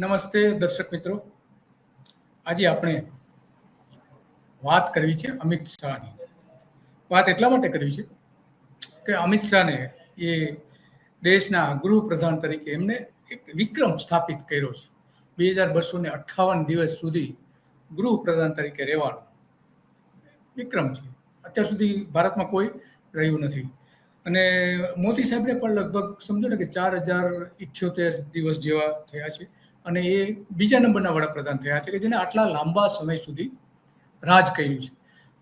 નમસ્તે દર્શક મિત્રો. આજે આપણે વાત કરવી છે અમિત શાહની. વાત એટલા માટે કરવી છે કે અમિત શાહને એ દેશના ગૃહપ્રધાન તરીકે એમને એક વિક્રમ સ્થાપિત કર્યો છે. બે હજાર બસો ને અઠ્ઠાવન દિવસ સુધી ગૃહપ્રધાન તરીકે રહેવાનો. વિક્રમ છે. અત્યાર સુધી ભારતમાં કોઈ રહ્યું નથી. અને મોદી સાહેબને પણ લગભગ સમજો ને કે ચાર હજાર ઇઠ્યોતેર દિવસ જેવા થયા છે. અને એ બીજા નંબરના વડાપ્રધાન થયા છે કે જેને આટલા લાંબા સમય સુધી રાજ કર્યું છે.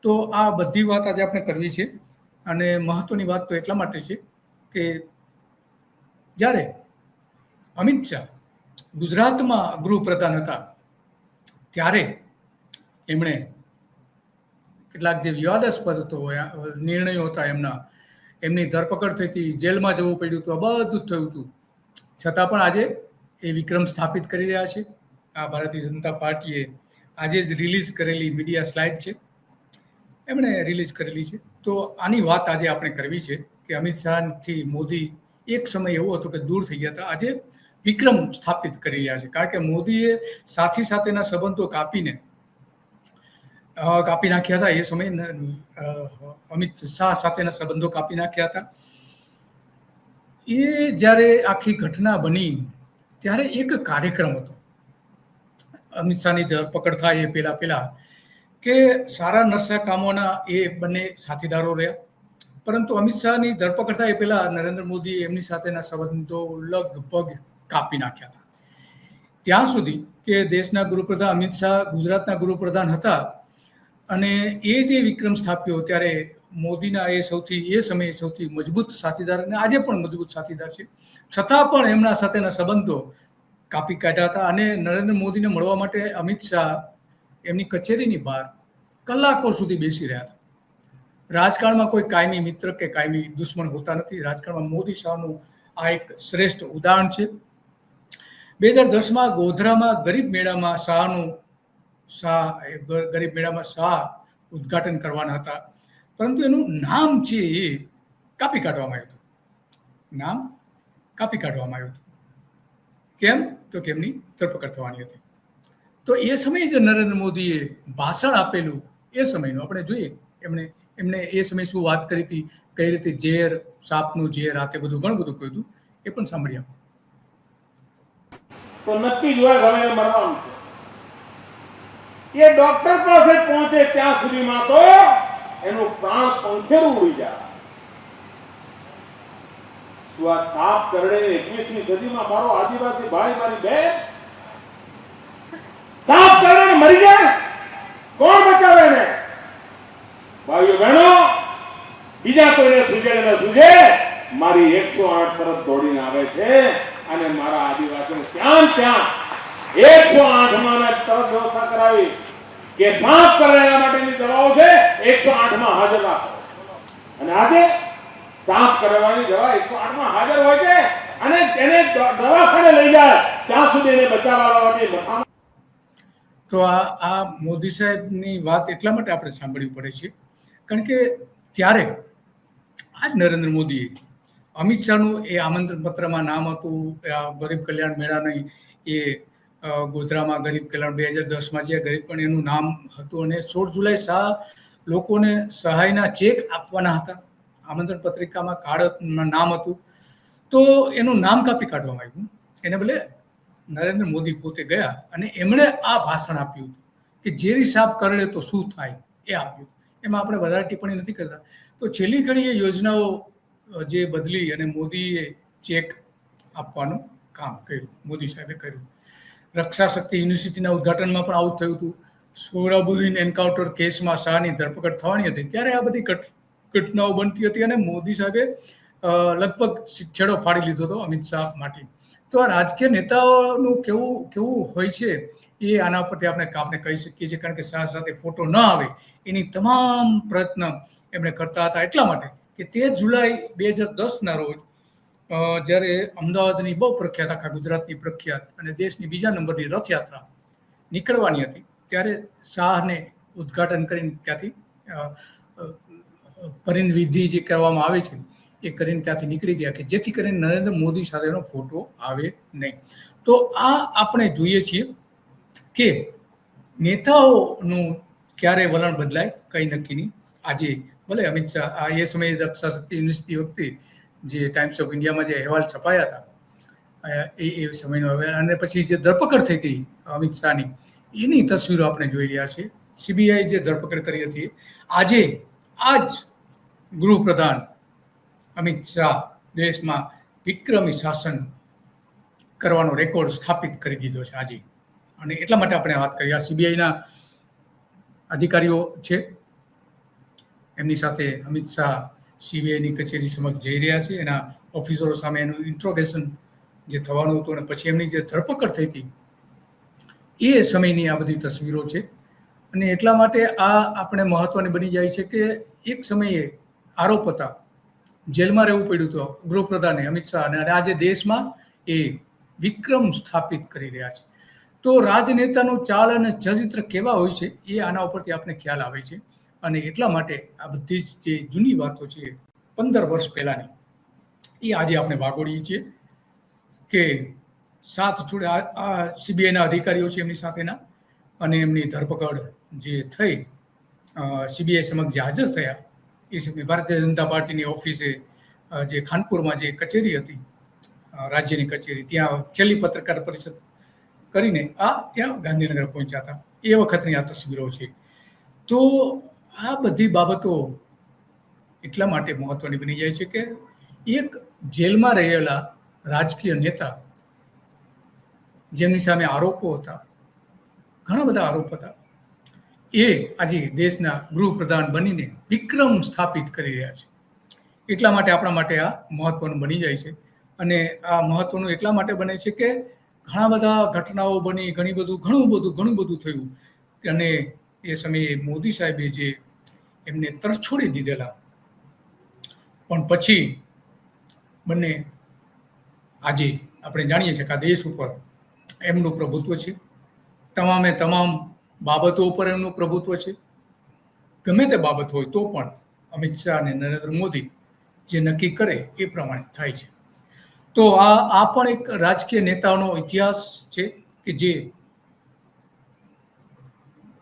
તો આ બધી વાત આજે આપણે કરવી છે અને મહત્વની વાત તો એટલા માટે છે કે જ્યારે અમિત શાહ ગુજરાતમાં ગૃહપ્રધાન હતા, ત્યારે એમણે કેટલાક જે વિવાદાસ્પદ હતો નિર્ણયો હતા એમના, એમની ધરપકડ થઈ હતી, જેલમાં જવું પડ્યું હતું, આ બધું થયું હતું. છતાં પણ આજે એ વિક્રમ સ્થાપિત કરી રહ્યા છે. આ ભારતીય જનતા પાર્ટીએ આજે જ રિલીઝ કરેલી મીડિયા સ્લાઇડ છે. એમણે રિલીઝ કરેલી છે. તો આની વાત આજે આપણે કરવી છે કે અમિત શાહથી મોદી એક સમય એવો હતો કે દૂર થઈ ગયા હતા. આજે વિક્રમ સ્થાપિત કરી રહ્યા છે. કારણ કે મોદીએ સાથી સાથેના સંબંધો કાપીને કાપી નાખ્યા હતા. એ સમયે અમિત શાહ સાથેના સંબંધો કાપી નાખ્યા હતા. એ જ્યારે આખી ઘટના બની ત્યારે એક કાર્યક્રમ હતો. અમિત શાહની ધરપકડ થાય એ પહેલા પહેલા કે સારા નરસા કામોના એ બંને સાથીદારો રહ્યા. પરંતુ અમિત શાહની ધરપકડ થાય એ પહેલા નરેન્દ્ર મોદી એમની સાથેના સંબંધો લગભગ કાપી નાખ્યા હતા. ત્યાં સુધી કે દેશના ગૃહપ્રધાન અમિત શાહ ગુજરાતના ગૃહપ્રધાન હતા અને એ જે વિક્રમ સ્થાપ્યો ત્યારે મોદીના એ સૌથી, એ સમયે સૌથી મજબૂત સાથીદાર અને આજે પણ મજબૂત સાથીદાર છે. છતાં પણ એમના સાથેના સંબંધો કાપી કાઢ્યા હતા અને નરેન્દ્ર મોદીને મળવા માટે અમિત શાહ એમની કચેરીની બહાર કલાકો સુધી બેસી રહ્યા હતા. રાજકારણમાં કોઈ કાયમી મિત્ર કે કાયમી દુશ્મન હોતા નથી. રાજકારણમાં મોદી શાહનું આ એક શ્રેષ્ઠ ઉદાહરણ છે. બે હજાર દસમાં ગોધરામાં ગરીબ મેળામાં શાહનું શાહ, ગરીબ મેળામાં શાહ ઉદઘાટન કરવાના હતા. પરંતુ એનું નામ છે એ કાપી કાઢવામાં આવ્યું હતું. નામ કાપી કાઢવામાં આવ્યું હતું. કેમ? તો કે એમની ધરપકડ થવાની હતી. તો એ સમયે જે નરેન્દ્ર મોદીએ ભાષણ આપેલું એ સમયનું, આપણે જોઈએ, એમણે એમણે એ સમયે શું વાત કરી હતી, કઈ રીતે ઝેર, સાપનું ઝેર આ તે બધું, ઘણું બધું કહ્યું હતું, એ પણ સાંભળી આપો. તો નક્કી જ હોય મરવાનું એ ડોક્ટર પાસે પહોંચે ત્યાં સુધીમાં તો એનું પ્રાણ પંખેરું ઉડી જાય. તું આ સાપ કરડે એકવીસમી સદીમાં મારો આદિવાસી ભાઈ, મારી બેન. સાપ કરડે મરી જાય. કોણ બચાવે એને? ભાઈઓ બહેનો, બીજા કોઈને સૂજે ને સૂજે, મારી એકસો આઠ તરફ દોડીને આવે છે અને મારા આદિવાસીઓ ત્યાં ને ત્યાં એકસો આઠમાં તરફ વ્યવસ્થા કરાવી. કે સાફ કરવા માટેની દવાઓ છે, એકસો આઠમાં હાજર રાખો. અને આજે સાફ કરવાની દવા એકસો આઠમાં હાજર હોય છે, અને તેને દવાખાને લઈ જાય, ત્યાં સુધી એને બચાવવા માટે તો આ આ મોદી સાહેબની વાત એટલા માટે આપણે સાંભળવી પડે છે, કારણ કે ત્યારે આજ નરેન્દ્ર મોદીએ અમિત શાહનું એ આમંત્રણ પત્રમાં નામ હતું, આ ગરીબ કલ્યાણ મેળાની એ ગોધરામાં ગરીબ કલ્યાણ બે હજાર દસમાં જે ગરીબ પણ એનું નામ હતું અને સોળ જુલાઈ શાહ લોકોને સહાયના ચેક આપવાના હતા. આમંત્રણ પત્રિકામાં કાર્ડ નામ હતું. તો એનું નામ કાપી કાઢવામાં આવ્યું. એને બદલે નરેન્દ્ર મોદી પોતે ગયા અને એમણે આ ભાષણ આપ્યું કે ઝેરી સાપ કરડે તો શું થાય એ આપ્યું એમાં આપણે વધારે ટિપ્પણી નથી કરતા. તો છેલ્લી ઘડી એ યોજનાઓ જે બદલી અને મોદીએ ચેક આપવાનું કામ કર્યું, મોદી સાહેબે કર્યું. રક્ષા શક્તિ યુનિવર્સિટીના ઉદ્ઘાટનમાં પણ આવું થયું હતું. સોહરાબુદ્દીન એન્કાઉન્ટર કેસમાં શાહની ધરપકડ થવાની હતી. ત્યારે આ બધી ઘટનાઓ બનતી હતી અને મોદી સાહેબે લગભગ છેડો ફાડી લીધો હતો અમિત શાહ માટે. તો આ રાજકીય નેતાઓનું કેવું કેવું હોય છે એ આના પરથી આપણે આપણે કહી શકીએ છીએ. કારણ કે શાહ સાથે ફોટો ન આવે એની તમામ પ્રયત્ન એમણે કરતા હતા. એટલા માટે કે તેર જુલાઈ બે હજાર દસના રોજ જ્યારે અમદાવાદની બહુ પ્રખ્યાત આખા ગુજરાતની પ્રખ્યાત અને દેશની બીજા નંબરની રથયાત્રા નીકળવાની હતી ત્યારે શાહને ઉદ્ઘાટન કરીને ત્યાંથી અ, અ, પરિણ વિધિ જે કરવામાં આવે છે એ કરીને ત્યાંથી નીકળી ગયા કે જેથી કરીને નરેન્દ્ર મોદી સાથેનો ફોટો આવે નહીં. તો આ આપણે જોઈએ છીએ કે નેતાઓનું ક્યારે વલણ બદલાય કંઈ નક્કી નહીં. આજે ભલે અમિત શાહ આ એ સમયે રક્ષા શક્તિ યુનિવર્સિટી વખતે જે ટાઈમ્સ ઓફ ઇન્ડિયામાં જે અહેવાલ છપાયા હતા એ એ સમયનો હવે. અને પછી જે ધરપકડ થઈ હતી અમિત શાહની, એની તસવીરો આપણે જોઈ રહ્યા છીએ. સીબીઆઈ જે ધરપકડ કરી હતી, આજે આ જ ગૃહપ્રધાન અમિત શાહ દેશમાં વિક્રમી શાસન કરવાનો રેકોર્ડ સ્થાપિત કરી દીધો છે આજે. અને એટલા માટે આપણે વાત કરી. આ સીબીઆઈના અધિકારીઓ છે. એમની સાથે અમિત શાહ સીબીઆઈની કચેરી સમક્ષ જઈ રહ્યા છે. એના ઓફિસરો સામે એનું ઇન્ટ્રોગેશન જે થવાનું હતું અને પછી એમની જે ધરપકડ થઈ હતી, એ સમયની આ બધી તસવીરો છે. અને એટલા માટે આ આપણે મહત્વની બની જાય છે કે એક સમયે આરોપ હતા, જેલમાં રહેવું પડ્યું હતું ગૃહપ્રધાને અમિત શાહ અને આજે દેશમાં એ વિક્રમ સ્થાપિત કરી રહ્યા છે. તો રાજનેતાનું ચાલ અને ચરિત્ર કેવા હોય છે એ આના ઉપરથી આપણે ખ્યાલ આવે છે. અને એટલા માટે આ બધી જ જે જૂની વાતો છે પંદર વર્ષ પહેલાની, એ આજે આપણે વાગોડીએ છીએ કે સાત છોડે આ- સીબીઆઈના અધિકારીઓ છે એમની સાથેના અને એમની ધરપકડ જે થઈ સીબીઆઈ સમક્ષ જે હાજર થયા, એ સમયે ભારતીય જનતા પાર્ટીની ઓફિસે જે ખાનપુરમાં જે કચેરી હતી રાજ્યની કચેરી, ત્યાં છેલ્લી પત્રકાર પરિષદ કરીને આ ત્યાં ગાંધીનગર પહોંચ્યા હતા. એ વખતની આ તસવીરો છે. તો આ બધી બાબતો એટલા માટે મહત્વની બની જાય છે કે એક જેલમાં રહેલા રાજકીય નેતા જેમની સામે આરોપો હતા, ઘણા બધા આરોપ હતા, એ આજે દેશના ગૃહપ્રધાન બનીને વિક્રમ સ્થાપિત કરી રહ્યા છે. એટલા માટે આપણા માટે આ મહત્વનું બની જાય છે અને આ મહત્વનું એટલા માટે બને છે કે ઘણા બધા ઘટનાઓ બની, ઘણી બધું, ઘણું બધું ઘણું બધું થયું અને એ સમયે મોદી સાહેબે જે એમને તરછોડી દીધેલા. પણ પછી બંને આજે આપણે જાણીએ છીએ કે આ દેશ ઉપર એમનું પ્રભુત્વ છે. તમામે તમામ બાબતો ઉપર એમનું પ્રભુત્વ છે. ગમે તે બાબત હોય તો પણ અમિત શાહ અને નરેન્દ્ર મોદી જે નક્કી કરે એ પ્રમાણે થાય છે. તો આ આ પણ એક રાજકીય નેતાઓનો ઇતિહાસ છે કે જે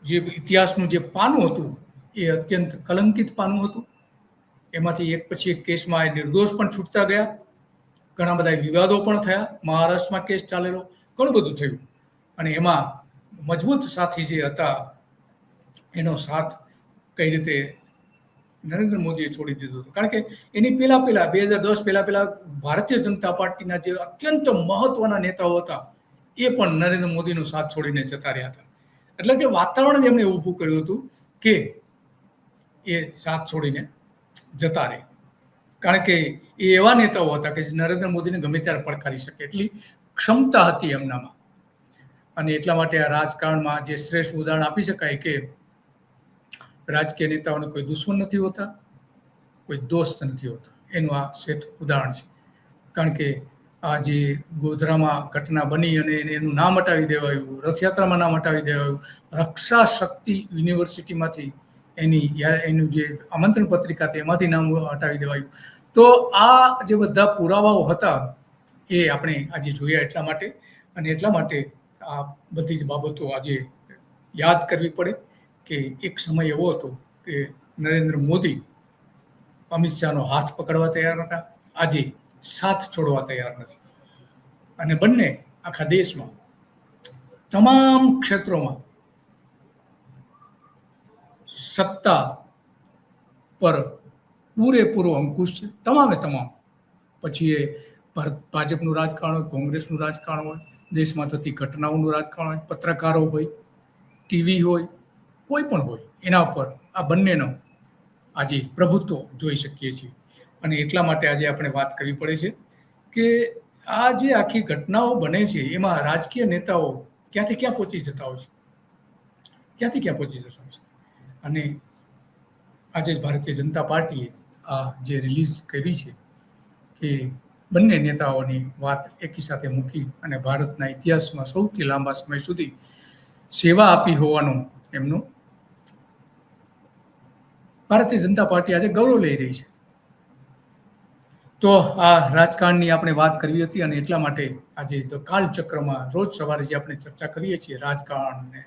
જે ઇતિહાસનું જે પાનું હતું એ અત્યંત કલંકિત પાનું હતું. એમાંથી એક પછી એક કેસમાં એ નિર્દોષ પણ છૂટતા ગયા. ઘણા બધા વિવાદો પણ થયા. મહારાષ્ટ્રમાં કેસ ચાલેલો. ઘણું બધું થયું. અને એમાં મજબૂત સાથી જે હતા, એનો સાથ કઈ રીતે નરેન્દ્ર મોદીએ છોડી દીધો હતો. કારણ કે એની પહેલાં પહેલાં, બે હજાર દસ પહેલાં પહેલાં ભારતીય જનતા પાર્ટીના જે અત્યંત મહત્વના નેતાઓ હતા, એ પણ નરેન્દ્ર મોદીનો સાથ છોડીને જતા રહ્યા હતા. એટલે કે વાતાવરણ જ એમણે ઊભું કર્યું હતું કે એ સાથ છોડીને જતા રહે. કારણ કે એ એવા નેતાઓ હતા કે જે નરેન્દ્ર મોદીને ગમે ત્યારે પડકારી શકે. એટલી ક્ષમતા હતી એમનામાં. અને એટલા માટે આ રાજકારણમાં જે શ્રેષ્ઠ ઉદાહરણ આપી શકાય કે રાજકીય નેતાઓને કોઈ દુશ્મન નથી હોતા, કોઈ દોસ્ત નથી હોતા. એનું આ શ્રેષ્ઠ ઉદાહરણ છે. કારણ કે આ જે ગોધરામાં ઘટના બની અને એને- નામ હટાવી દેવાયું, રથયાત્રામાં નામ હટાવી દેવાયું રક્ષા શક્તિ યુનિવર્સિટીમાંથી એની એનું જે આમંત્રણ પત્રિકા હતી એમાંથી નામ હટાવી દેવાયું. તો આ જે બધા પુરાવાઓ હતા એ આપણે આજે જોયા એટલા માટે અને એટલા માટે આ બધી જ બાબતો આજે યાદ કરવી પડે કે એક સમય એવો હતો કે નરેન્દ્ર મોદી અમિત શાહનો હાથ પકડવા તૈયાર હતા. આજે સાથ છોડવા તૈયાર નથી. અને બંને આખા દેશમાં તમામ ક્ષેત્રોમાં સત્તા પર પૂરેપૂરો અંકુશ છે. તમામે તમામ. પછી એ ભારત ભાજપનું રાજકારણ હોય, કોંગ્રેસનું રાજકારણ હોય, દેશમાં થતી ઘટનાઓનું રાજકારણ હોય, પત્રકારો હોય, ટીવી હોય, કોઈ પણ હોય, એના ઉપર આ બંનેનો આજે પ્રભુત્વ જોઈ શકીએ છીએ. અને એટલા માટે આજે આપણે વાત કરવી પડે છે કે આ જે આખી ઘટનાઓ બને છે, એમાં રાજકીય નેતાઓ ક્યાંથી ક્યાં પહોંચી જતા હોય છે? ક્યાંથી ક્યાં પહોંચી જતા હોય છે? અને આજે જ ભારતીય જનતા પાર્ટીએ આ જે રિલીઝ કરી છે કે બંને નેતાઓની વાત એકી સાથે મૂકી અને ભારતના ઇતિહાસમાં સૌથી લાંબા સમય સુધી સેવા આપી હોવાનું એમનું ભારતીય જનતા પાર્ટી આજે ગૌરવ લઈ રહી છે. તો આ રાજકારણની આપણે વાત કરવી હતી અને એટલા માટે આજે તો કાલચક્રમાં રોજ સવારે જે આપણે ચર્ચા કરીએ છીએ રાજકારણ ને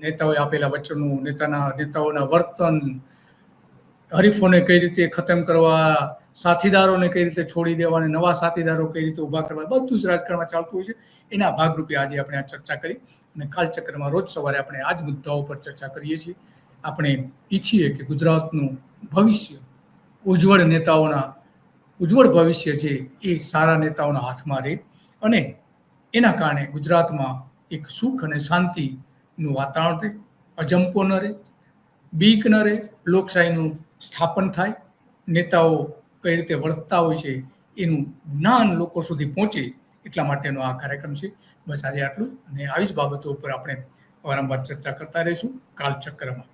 નેતાઓએ આપેલા વચનો, નેતાના, નેતાઓના વર્તન, હરીફોને કઈ રીતે ખતમ કરવા, સાથીદારોને કઈ રીતે છોડી દેવા અને નવા સાથીદારો કઈ રીતે ઊભા કરવા, બધું જ રાજકારણમાં ચાલતું હોય છે. એના ભાગરૂપે આજે આપણે આ ચર્ચા કરી અને કાલચક્રમાં રોજ સવારે આપણે આ જ મુદ્દાઓ પર ચર્ચા કરીએ છીએ. આપણે ઈચ્છીએ કે ગુજરાતનું ભવિષ્ય ઉજ્જવળ નેતાઓના ઉજ્જવળ ભવિષ્ય છે એ સારા નેતાઓના હાથમાં રહે અને એના કારણે ગુજરાતમાં એક સુખ અને શાંતિનું વાતાવરણ રહે, અજંપો ન રહે, બીક ન રહે, લોકશાહીનું સ્થાપન થાય, નેતાઓ કઈ રીતે વર્તતા હોય છે એનું જ્ઞાન લોકો સુધી પહોંચે એટલા માટેનો આ કાર્યક્રમ છે. બસ આજે આટલું અને આવી જ બાબતો ઉપર આપણે વારંવાર ચર્ચા કરતા રહીશું. કાલચક્રમાં